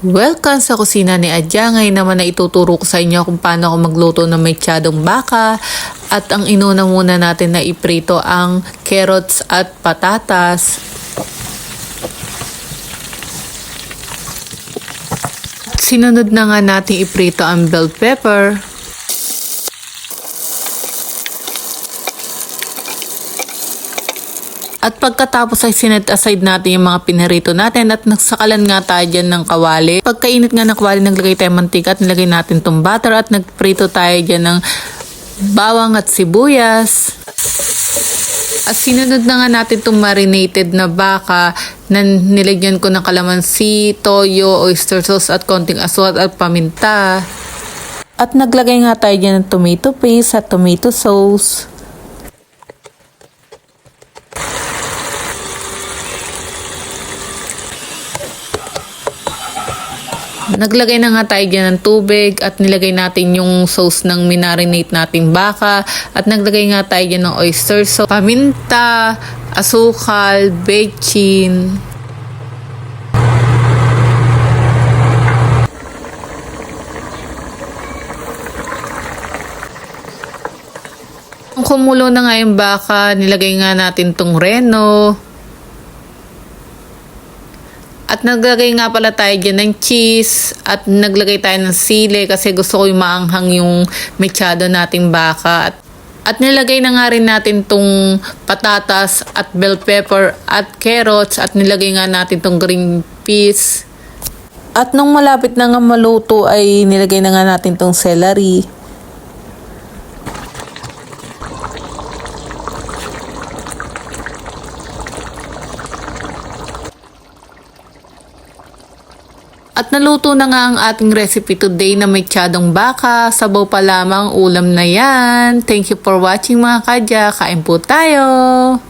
Welcome sa kusina ni Adya. Ngayon naman na ituturo ko sa inyo kung paano ako magluto ng mechadong baka. At ang inuna muna natin na iprito ang carrots at patatas. Sinunod na nga natin iprito ang bell pepper. At pagkatapos ay sinet aside natin yung mga pinarito natin at nagsakalan nga tayo dyan ng kawali. Pagkainit nga ng kawali, naglagay tayo mantika at nilagay natin tong butter at nagprito tayo dyan ng bawang at sibuyas. At sinunod na nga natin itong marinated na baka na nilagyan ko ng kalamansi, toyo, oyster sauce at konting aswat at paminta. At naglagay nga tayo dyan ng tomato paste at tomato sauce. Naglagay na nga tayo dyan ng tubig at nilagay natin yung sauce ng minarinate nating baka at naglagay nga tayo dyan ng oyster sauce, paminta, asukal, bechin. Kung kumulo na nga yung baka, nilagay nga natin tong reno, at naglagay nga pala tayo dyan ng cheese at naglagay tayo ng sili kasi gusto ko yung maanghang yung mechado nating baka. At, at nilagay na nga rin natin tong patatas at bell pepper at carrots at nilagay nga natin tong green peas. At nung malapit na nga maluto ay nilagay na nga natin tong celery. At naluto na nga ang ating recipe today na may tsadong baka. Sabaw pa lamang ulam na yan. Thank you for watching mga kadya. Kain po tayo!